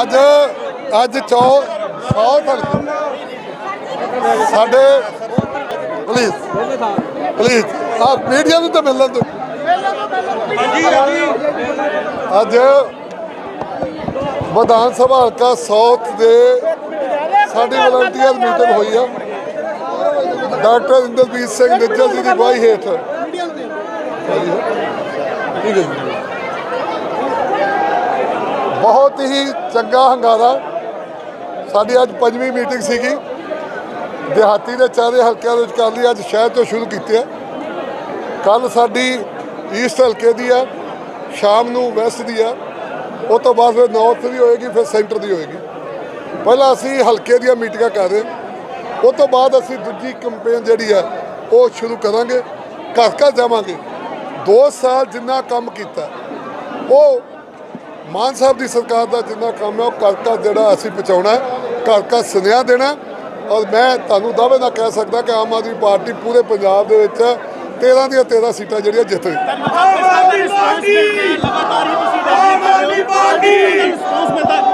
ਅੱਜ ਅੱਜ ਚੌ ਸੌ ਸਾਡੇ। ਪਲੀਜ਼ ਪਲੀਜ਼ ਆ ਮੀਡੀਆ ਨੂੰ ਤਾਂ ਮਿਲਣ ਦਿਓ। ਅੱਜ ਵਿਧਾਨ ਸਭਾ ਹਲਕਾ ਸਾਊਥ ਦੇ ਸਾਡੀ ਵਲੰਟੀਅਰ ਮੀਟਿੰਗ ਹੋਈ ਆ। ਡਾਕਟਰ ਇੰਦਰਜੀਤ ਸਿੰਘ ਨਿੱਜਰ ਜੀ ਦੀ ਅਗਵਾਈ ਹੇਠ। ਠੀਕ ਹੈ ਜੀ ਬਹੁਤ ਹੀ ਚੰਗਾ ਹੰਗਾਰਾ। ਸਾਡੀ ਅੱਜ ਪੰਜਵੀਂ ਮੀਟਿੰਗ ਸੀਗੀ। ਦਿਹਾਤੀ ਦੇ ਚਾਰੇ ਹਲਕਿਆਂ ਦੇ ਵਿੱਚ ਕਰ ਅੱਜ ਸ਼ਹਿਰ ਤੋਂ ਸ਼ੁਰੂ ਕੀਤੀ ਹੈ। ਕੱਲ ਸਾਡੀ ਈਸਟ ਹਲਕੇ ਦੀ ਆ ਸ਼ਾਮ ਨੂੰ ਵੈਸਟ ਦੀ ਆ ਉਹ ਤੋਂ ਬਾਅਦ ਫਿਰ ਨਾਰਥ ਦੀ ਹੋਏਗੀ, ਫਿਰ ਸੈਂਟਰ ਦੀ ਹੋਏਗੀ। ਪਹਿਲਾਂ ਅਸੀਂ ਹਲਕੇ ਦੀਆਂ ਮੀਟਿੰਗਾਂ ਕਰ ਰਹੇ ਉਹ ਤੋਂ ਬਾਅਦ ਅਸੀਂ ਦੂਜੀ ਕੰਪੇਨ ਜਿਹੜੀ ਹੈ, ਉਹ ਸ਼ੁਰੂ ਕਰਾਂਗੇ। ਘਰ ਘਰ ਜਾਵਾਂਗੇ। 2 ਸਾਲ ਜਿੰਨਾ ਕੰਮ ਕੀਤਾ, ਉਹ ਮਾਨ ਸਾਹਿਬ ਦੀ ਸਰਕਾਰ ਦਾ ਜਿੰਨਾ ਕੰਮ ਹੈ, ਉਹ ਘਰ ਘਰ ਜਿਹੜਾ ਅਸੀਂ ਪਹੁੰਚਾਉਣਾ ਘਰ ਘਰ ਸੁਨੇਹਾ ਦੇਣਾ ਔਰ ਮੈਂ ਤੁਹਾਨੂੰ ਦਾਅਵੇ ਨਾਲ ਕਹਿ ਸਕਦਾ ਕਿ ਆਮ ਆਦਮੀ ਪਾਰਟੀ ਪੂਰੇ ਪੰਜਾਬ ਦੇ ਵਿੱਚ 13 ਦੀਆਂ 13 ਸੀਟਾਂ ਜਿਹੜੀਆਂ ਜਿੱਤ ਗਈ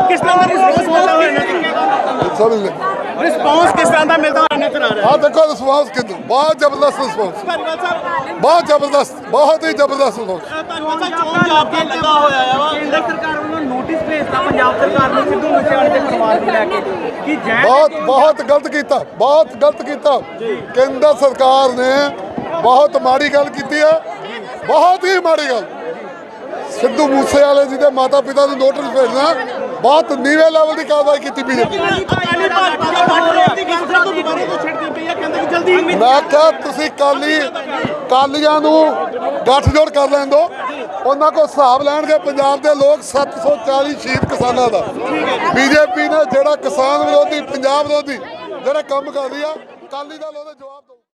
ਕਿਸ ਤਰ੍ਹਾਂ ਦਾ ਰਿਸਪੌਂਸ ਮਿਲਦਾ ਹੋਇਆ ਨਜ਼ਰ ਸਮਝ ਲੈ ਰਿਸਪੌਂਸ ਕਿਸ ਤਰ੍ਹਾਂ ਦਾ ਮਿਲਦਾ ਹੋਇਆ ਨਜ਼ਰ ਆ ਦੇਖੋ ਰਿਸਪਾਂਸ ਕਿੰਨਾ ਬਹੁਤ ਜ਼ਬਰਦਸਤ ਰਿਸਪਾਂਸ ਧੰਨਵਾਦ ਸਾਹਿਬ। ਬਹੁਤ ਜ਼ਬਰਦਸਤ ਬਹੁਤ ਹੀ ਜ਼ਬਰਦਸਤ ਰਿਸਪਾਂਸ ਧੰਨਵਾਦ ਸਾਹਿਬ ਚੋਣ ਜਾਬਤਾ ਲੱਗਾ ਹੋਇਆ ਆ? ਵਾ ਕੇਂਦਰ ਸਰਕਾਰ ਵੱਲੋਂ ਨੋਟਿਸ ਭੇਜਤਾ ਪੰਜਾਬ ਸਰਕਾਰ ਨੂੰ ਸਿੱਧੂ ਮੂਸੇਵਾਲੇ ਦੇ ਪਰਿਵਾਰ ਨੂੰ ਲੈ ਕੇ ਕਿ ਜੈ ਬਹੁਤ ਬਹੁਤ ਗਲਤ ਕੀਤਾ ਬਹੁਤ ਗਲਤ ਕੀਤਾ। ਕੇਂਦਰ ਸਰਕਾਰ ਨੇ ਬਹੁਤ ਮਾੜੀ ਗੱਲ ਕੀਤੀ ਹੈ ਬਹੁਤ ਹੀ ਮਾੜੀ ਗੱਲ। ਸਿੱਧੂ ਮੂਸੇਵਾਲੇ ਜੀ ਦੇ ਮਾਤਾ ਪਿਤਾ ਨੂੰ ਨੋਟਿਸ ਭੇਜਣਾ। ਬਹੁਤ ਨੀਵੇਂ ਲੈਵਲ ਦੀ ਕਾਰਵਾਈ ਕੀਤੀ ਬੀਜੇਪੀ ਅਕਾਲੀ ਭਾਜਪਾ ਦਾ ਬਾਹਰ ਦੀ ਗੱਲ ਤੋਂ ਦੁਬਾਰਾ ਤੋਂ ਛੱਡਦੀ ਪਈ ਆ ਕਹਿੰਦੇ ਕਿ ਜਲਦੀ ਮੈਂ ਕਿਹਾ ਤੁਸੀਂ ਕਾਲੀ ਕਾਲੀਆਂ ਨੂੰ ਗੱਠਜੋੜ ਕਰ ਲੈਣ ਦਿਓ। ਉਹਨਾਂ ਕੋਲ ਹਿਸਾਬ ਲੈਣਗੇ। ਪੰਜਾਬ ਦੇ ਲੋਕ 740 ਸ਼ਹੀਦ ਕਿਸਾਨਾਂ ਦਾ। ਬੀਜੇਪੀ ਨੇ ਜਿਹੜਾ ਕਿਸਾਨ ਵਿਰੋਧੀ ਪੰਜਾਬ ਵਿਰੋਧੀ ਜਿਹੜਾ ਕੰਮ ਕਰ ਰਹੀ ਆ ਕਾਲੀ ਦਲ ਉਹਦਾ ਜਵਾਬ